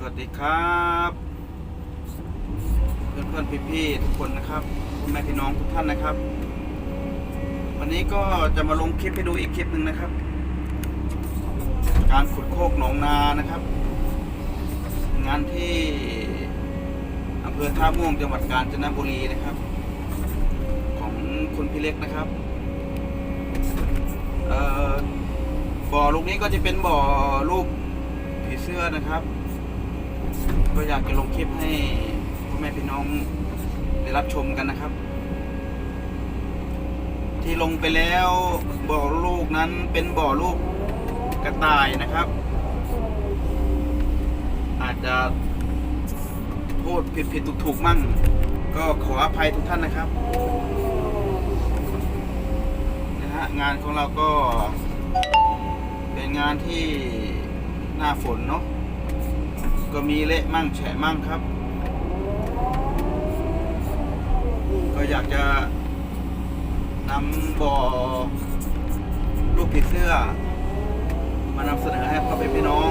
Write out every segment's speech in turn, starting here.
สวัสดีครับ เพื่อนเพื่อนพี่พี่ๆทุกคนนะครับพ่อแม่พี่น้องทุกท่านนะครับ วันนี้ก็จะมาลงคลิปให้ดูอีกคลิปหนึ่งนะครับ การขุดโคกหนองนานะครับ งานที่อำเภอท่าม่วงจังหวัดกาญจนบุรีนะครับ ของคุณพี่เล็กนะครับบ่อลูกนี้ก็จะเป็นบ่อรูปผีเสื้อนะครับ ก็อยากจะลงคลิปให้พ่อแม่พี่น้องได้รับชมกันนะครับ ที่ลงไปแล้วบ่อลูกนั้นเป็นบ่อลูกกระต่ายนะครับ อาจจะพูดผิดผิดถูกถูกมั่ง ก็ขออภัยทุกท่านนะครับนะฮะงานของเราก็เป็นงานที่หน้าฝนเนาะ ก็มีเละมั่งแฉะมั่งครับ ก็อยากจะนำบ่อลูกผีเสื้อ มานำเสนอให้พ่อแม่พี่น้อง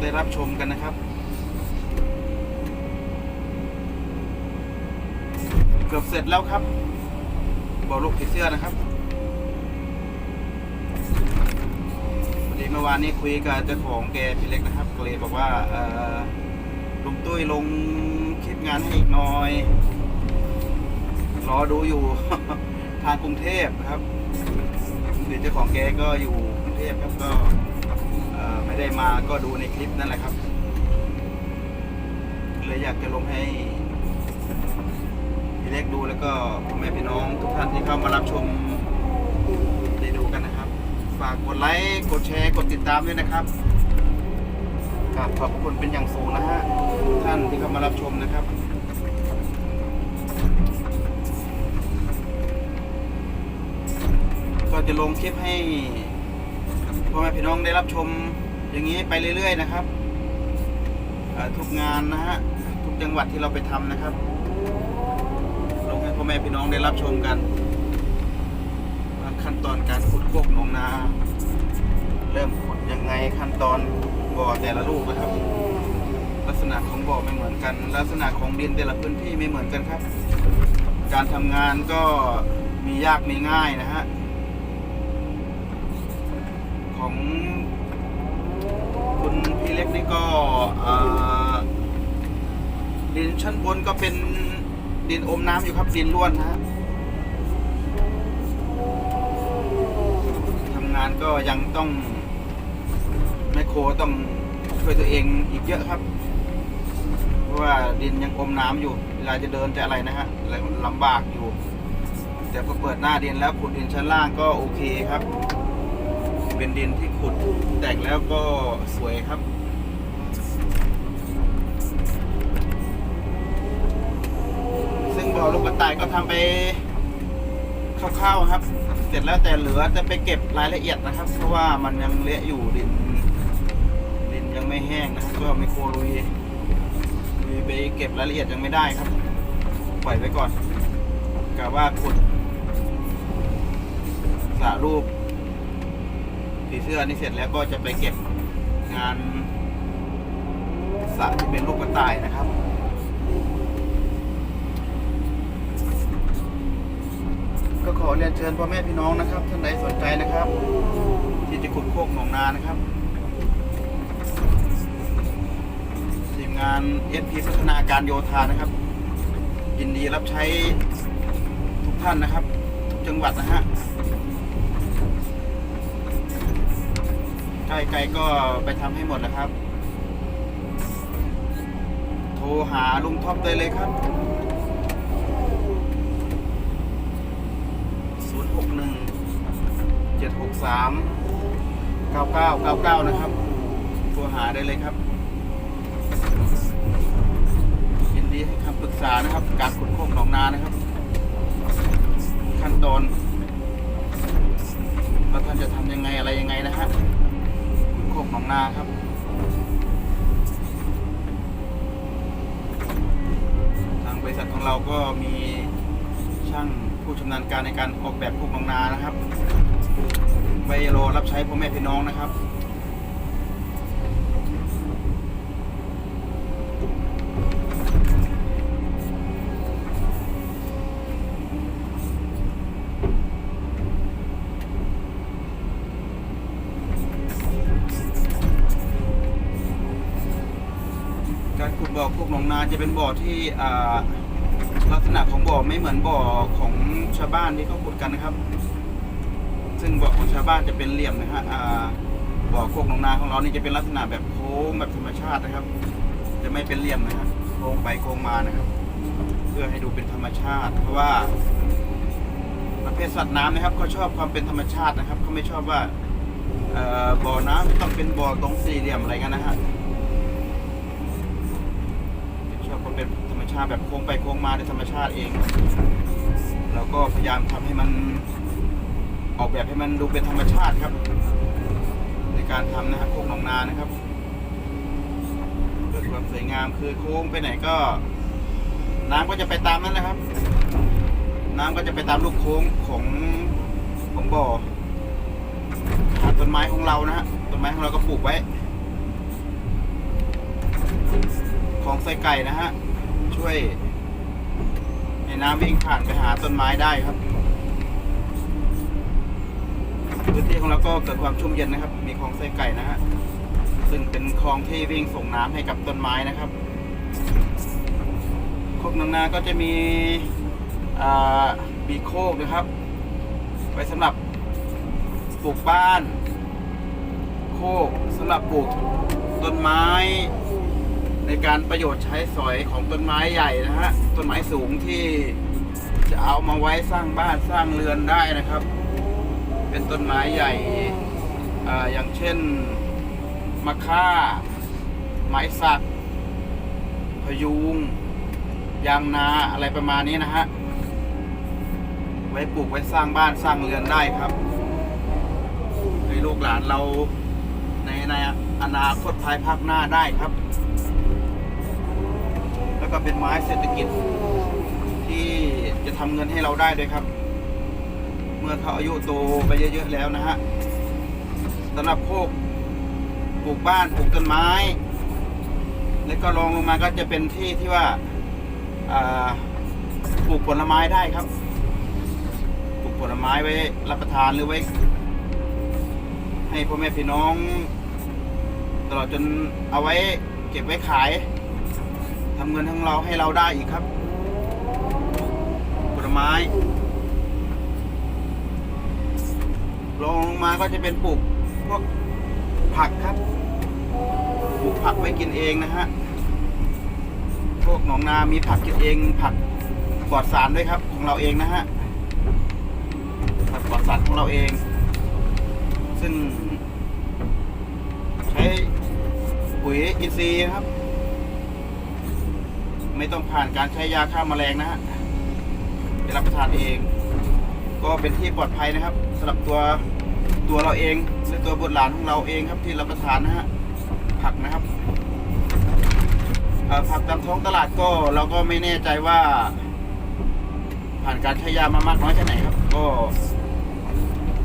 ได้รับชมกันนะครับ เกือบเสร็จแล้วครับบ่อลูกผีเสื้อนะครับ พอดี เมื่อวานนี้คุยกับเจ้าของแกพี่เล็กนะครับก็เลยบอกว่าลุงตุ้ยลงคลิปงานให้อีกหน่อย รอดูอยู่ ทางกรุงเทพนะครับเดี๋ยวเจ้าของแกก็อยู่กรุงเทพครับก็ไม่ได้มาก็ดูในคลิปนั่นแหละครับเลยอยากจะลงให้พี่เล็กดูแล้วก็พ่อแม่พี่น้องทุกท่านที่เข้ามารับชมได้ดูกันนะครับ ฝากกดไลค์กดแชร์กดติดตามด้วยนะครับกราบขอบพระคุณเป็นอย่างสูงนะฮะท่านที่เข้ามารับชมนะครับก็จะลงคลิปให้พ่อแม่พี่น้องได้รับชมอย่างนี้ไปเรื่อย ๆ นะครับทุกงานนะฮะทุกจังหวัดที่เราไปทำนะครับ ลงให้พ่อแม่พี่น้องได้รับชมกัน ขั้นตอนการขุดโคกหนองนา เริ่มขุดยังไงขั้นตอนบ่อแต่ละลูกนะครับ ลักษณะของบ่อไม่เหมือนกัน ลักษณะของดินแต่ละพื้นที่ไม่เหมือนกันครับ การทำงานก็มียากมีง่ายนะฮะของคุณพี่เล็กนี่ก็ดินชั้นบนก็เป็นดินอมน้ำอยู่ครับดินล้วนนะฮะ งานก็ยังต้องแมคโครต้องช่วยตัวเองอีกเยอะครับ เพราะว่าดินยังอมน้ำอยู่เวลาจะเดินจะอะไรนะฮะลำบากอยู่ แต่พอเปิดหน้าดินแล้วขุดดินชั้นล่างก็โอเคครับ เป็นดินที่ขุดแต่งแล้วก็สวยครับซึ่งบ่อลูกกระต่ายก็ทำไปคร่าวๆครับ เสร็จแล้วแต่เหลือจะไปเก็บรายละเอียดนะครับ เพราะว่ามันยังเละอยู่ดิน ดินยังไม่แห้งนะครับก็ไม่โคลุยลุยไปเก็บรายละเอียดยังไม่ได้ครับปล่อยไว้ก่อนกะว่าขุดสารูปผีเสื้อนี่เสร็จแล้วก็จะไปเก็บงานสระที่เป็นรูปกระต่ายนะครับ ก็ขอเรียนเชิญพ่อแม่พี่น้องนะครับ ท่านใดสนใจนะครับ ที่จะขุดโคกหนองนานะครับทีมงานเอสพีพัฒนาการโยธานะครับ ยินดีรับใช้ทุกท่านนะครับ ทุกจังหวัดนะฮะใกล้ๆก็ไปทำให้หมดนะครับ โทรหาลุงท็อปได้เลยครับ 639999นะครับโทรหาได้เลยครับยินดีให้คำปรึกษานะครับ การขุดโคกหนองนานะครับ ขั้นตอนว่าท่านจะทำยังไงอะไรยังไงนะฮะขุดโคกหนองนาครับทางบริษัทของเราก็มีช่างผู้ชำนาญการในการออกแบบโคกหนองนานะครับ ไว้รอรับใช้พ่อแม่พี่น้องนะครับการขุดบ่อพวกหนองนาจะเป็นบ่อที่ลักษณะของบ่อไม่เหมือนบ่อของชาวบ้านที่เขาขุดกันนะครับ ซึ่งบ่อของชาวบ้านจะเป็นเหลี่ยมนะฮะบ่อโคกหนองนาของเรานี่จะเป็นลักษณะแบบโค้งแบบธรรมชาตินะครับ จะไม่เป็นเหลี่ยมนะฮะโค้งไปโค้งมานะครับ เพื่อให้ดูเป็นธรรมชาติ เพราะว่า ประเภทสัตว์น้ำนะครับเขาชอบความเป็นธรรมชาตินะครับเขาไม่ชอบว่าบ่อน้ำต้องเป็นบ่อตรงสี่เหลี่ยมอะไรกันนะฮะชอบความเป็นธรรมชาติแบบโค้งไปโค้งมาในธรรมชาติเองเราก็พยายามทำให้มัน ออกแบบให้มันดูเป็นธรรมชาติครับ ในการทำนะฮะโค้งนองนานะครับเกิดความสวยงามคือโค้งไปไหนก็ น้ำก็จะไปตามนั้นนะครับ น้ำก็จะไปตามลูกโค้งของของบ่อหาต้นไม้ของเรานะฮะต้นไม้ของเราก็ปลูกไว้ ของใส่ไก่นะฮะช่วยให้น้ำวิ่งผ่านไปหาต้นไม้ได้ครับ พื้นที่ของเราก็เกิดความชุ่มเย็นนะครับ มีคลองไส้ไก่นะฮะซึ่งเป็นคลองที่วิ่งส่งน้ำให้กับต้นไม้นะครับโคกนานาก็จะมีบีโคกนะครับ ไว้สำหรับปลูกบ้าน โคกสำหรับปลูกต้นไม้ ในการประโยชน์ใช้สอยของต้นไม้ใหญ่นะฮะต้นไม้สูงที่จะเอามาไว้สร้างบ้านสร้างเรือนได้นะครับ เป็นต้นไม้ใหญ่อ่าอย่างเช่นมะค่า ไม้สัก พยุง ยางนาอะไรประมาณนี้นะฮะ ไว้ปลูกไว้สร้างบ้านสร้างเรือนได้ครับ ให้ลูกหลานเราในในอนาคตภายภาคหน้าได้ครับ แล้วก็เป็นไม้เศรษฐกิจที่จะทำเงินให้เราได้ด้วยครับ มื่อเขาอายุโตไปเยอะๆแล้วนะฮะสำหรับโคกปลูกบ้านปลูกต้นไม้ แล้วก็รองลงมาก็จะเป็นที่ที่ว่าปลูกผลไม้ได้ครับปลูกผลไม้ไว้รับประทานหรือไว้ ให้พ่อแม่พี่น้อง ตลอดจนเอาไว้เก็บไว้ขายทำเงินทั้งเราให้เราได้อีกครับ ผลไม้ ลงลงมาก็จะเป็นปลูกพวกผักครับ ปลูกผักไว้กินเองนะฮะ พวกหนองนามีผักกินเอง ผักปลอดสารด้วยครับ ของเราเองนะฮะ ผักปลอดสารของเราเอง ซึ่งใช้ปุ๋ยอินทรีย์ครับ ไม่ต้องผ่านการใช้ยาฆ่าแมลงนะฮะไปรับประทานเอง ก็เป็นที่ปลอดภัยนะครับสำหรับตัวตัวเราเองและตัวบุตรหลานของเราเองครับที่รับประทานนะฮะผักนะครับผักตามท้องตลาดก็เราก็ไม่แน่ใจว่า ผ่านการใช้ยามามากน้อยแค่ไหนครับ ก็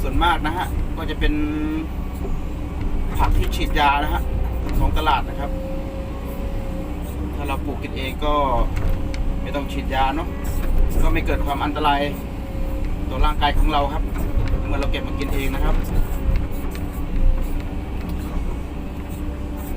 ส่วนมากนะฮะก็จะเป็นผักที่ฉีดยานะฮะของตลาดนะครับ ถ้าเราปลูกกินเองก็ไม่ต้องฉีดยาเนาะก็ไม่เกิดความอันตราย ต่อร่างกายของเราครับ เมื่อเราเก็บมากินเองนะครับ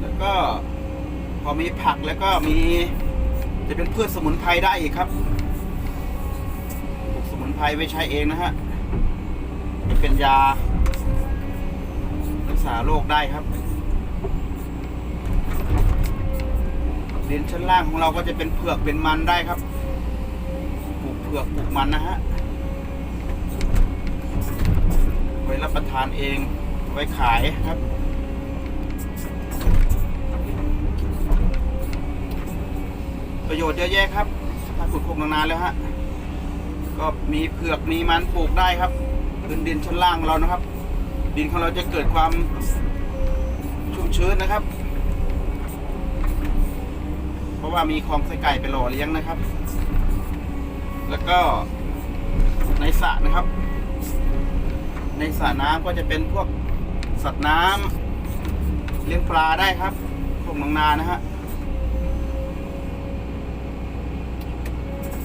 แล้วก็พอมีผักแล้วก็มีจะเป็นพืชสมุนไพรได้อีกครับปลูกสมุนไพรไว้ใช้เองนะฮะจะเป็นยา รักษาโรคได้ครับดินชั้นล่างของเราก็จะเป็นเผือกเป็นมันได้ครับปลูกเผือกปลูกมันนะฮะ ไว้รับประทานเองไว้ขายครับประโยชน์เยอะแยะครับ ถ้าขุดโคกนานๆแล้วฮะ ก็มีเผือกมีมันปลูกได้ครับพื้นดินชั้นล่างของเรานะครับ ดินของเราจะเกิดความชุ่มชื้นนะครับ เพราะว่ามีคลองไส้ไก่ไปหล่อเลี้ยงนะครับ แล้วก็ในสระนะครับ ในสระน้ำก็จะเป็นพวกสัตว์น้ำเลี้ยงปลาได้ครับพวกหนองนานะฮะ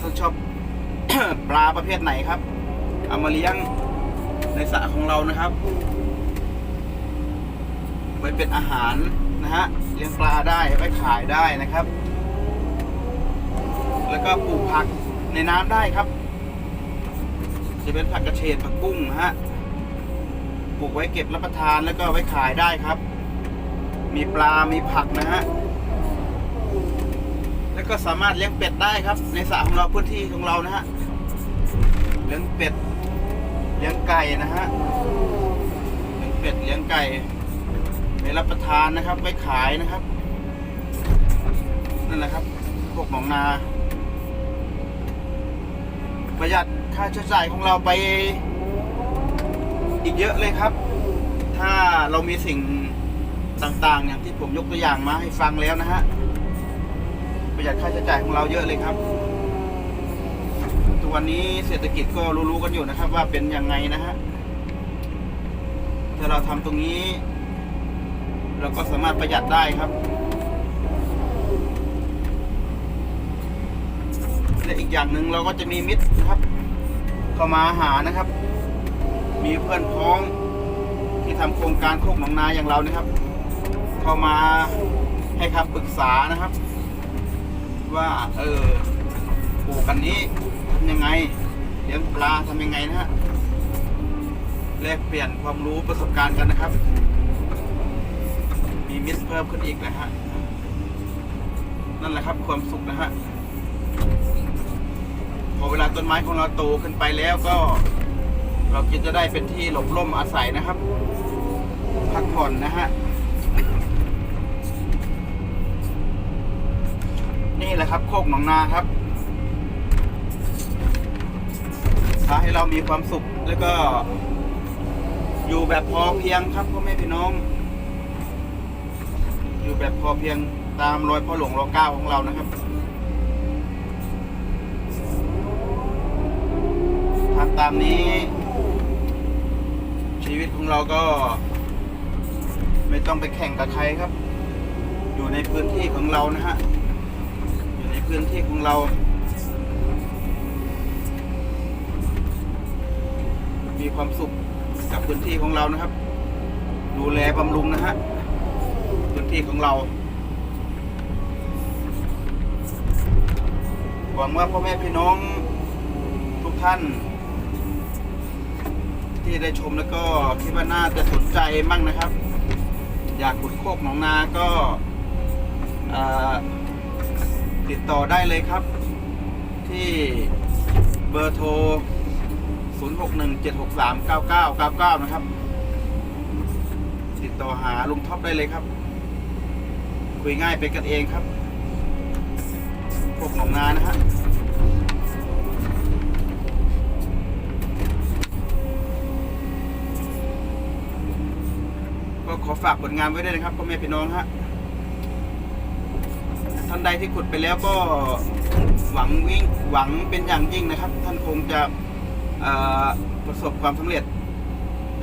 ถ้าชอบ ปลาประเภทไหนครับ เอามาเลี้ยงในสระของเรานะครับ ไว้เป็นอาหารนะฮะเลี้ยงปลาได้ไว้ขายได้นะครับ แล้วก็ปลูกผักในน้ำได้ครับ จะเป็นผักกระเฉดผักบุ้งฮะ ปลูกไว้เก็บรับประทานแล้วก็ไว้ขายได้ครับ มีปลา มีผักนะฮะ แล้วก็สามารถเลี้ยงเป็ดได้ครับ ในสระของเราพื้นที่ของเรานะฮะ เลี้ยงเป็ด เลี้ยงไก่นะฮะ เลี้ยงเป็ด เลี้ยงไก่ไว้รับประทานนะครับ ไว้ขายนะครับ นั่นแหละครับ พวกหนองนา ประหยัดค่าใช้จ่ายของเราไป อีกเยอะเลยครับ ถ้าเรามีสิ่งต่างๆ อย่างที่ผมยกตัวอย่างมาให้ฟังแล้วนะฮะประหยัดค่าใช้จ่ายของเราเยอะเลยครับทุกวันนี้เศรษฐกิจก็รู้ๆกันอยู่นะครับ ว่าเป็นยังไงนะฮะถ้าเราทำตรงนี้ เราก็สามารถประหยัดได้ครับ และอีกอย่างหนึ่งเราก็จะมีมิตรครับ เข้ามาหานะครับ มีเพื่อนพ้องที่ทำโครงการโคกหนองนาอย่างเรานะครับ เข้ามาให้คำปรึกษานะครับ ว่าเออปลูกกันนี้ทำยังไงเลี้ยงปลาทำยังไงนะฮะแลกเปลี่ยนความรู้ประสบการณ์กันนะครับ มีมิตรเพิ่มขึ้นอีกนะฮะนั่นแหละครับความสุขนะฮะพอเวลาต้นไม้ของเราโตขึ้นไปแล้วก็ เราก็จะได้เป็นที่หลบร่มอาศัยนะครับ พักผ่อนนะฮะ นี่แหละครับโคกหนองนาครับพาให้เรามีความสุขแล้วก็อยู่แบบพอเพียงครับพ่อแม่พี่น้อง อยู่แบบพอเพียงตามรอยพ่อหลวงรอเก้าของเรานะครับ ทำตามนี้ ชีวิตของเราก็ ไม่ต้องไปแข่งกับใครครับ อยู่ในพื้นที่ของเรานะฮะ อยู่ในพื้นที่ของเรา มีความสุขกับพื้นที่ของเรานะครับ ดูแลบำรุงนะฮะ พื้นที่ของเราหวังว่าพ่อแม่พี่น้องทุกท่าน ที่ได้ชมแล้วก็คิดว่าน่าจะสนใจมั่งนะครับ อยากขุดโคกหนองนาก็ติดต่อได้เลยครับ ที่เบอร์โทร 0617639999 นะครับ ติดต่อหาลุงท็อปได้เลยครับ คุยง่ายเป็นกันเองครับพวกหนองนานะฮะ ก็ขอฝากผลงานไว้ด้วยนะครับพ่อแม่พี่น้องฮะท่านใดที่ขุดไปแล้วก็หวังวิ่งหวังเป็นอย่างยิ่งนะครับ ท่านคงจะประสบความสำเร็จ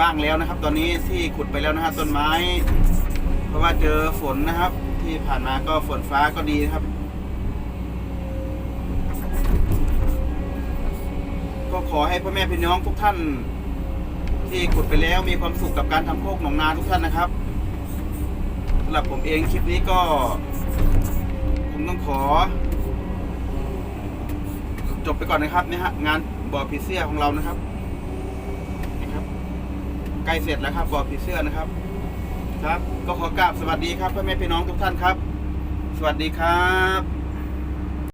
บ้างแล้วนะครับ ตอนนี้ที่ขุดไปแล้วนะฮะต้นไม้ เพราะว่าเจอฝนนะครับ ที่ผ่านมาก็ฝนฟ้าก็ดีนะครับ ก็ขอให้พ่อแม่พี่น้องทุกท่าน ที่ขุดไปแล้วมีความสุขกับการทำโคกหนองนาทุกท่านนะครับสำหรับผมเองคลิปนี้ก็ ผมต้องขอ จบไปก่อนนะครับนี่ฮะงานบ่อผีเสื้อของเรานะครับนี่ครับใกล้เสร็จแล้วครับบ่อผีเสื้อนะครับ ครับ ก็ขอกราบสวัสดีครับพ่อแม่พี่น้องทุกท่านครับ สวัสดีครับ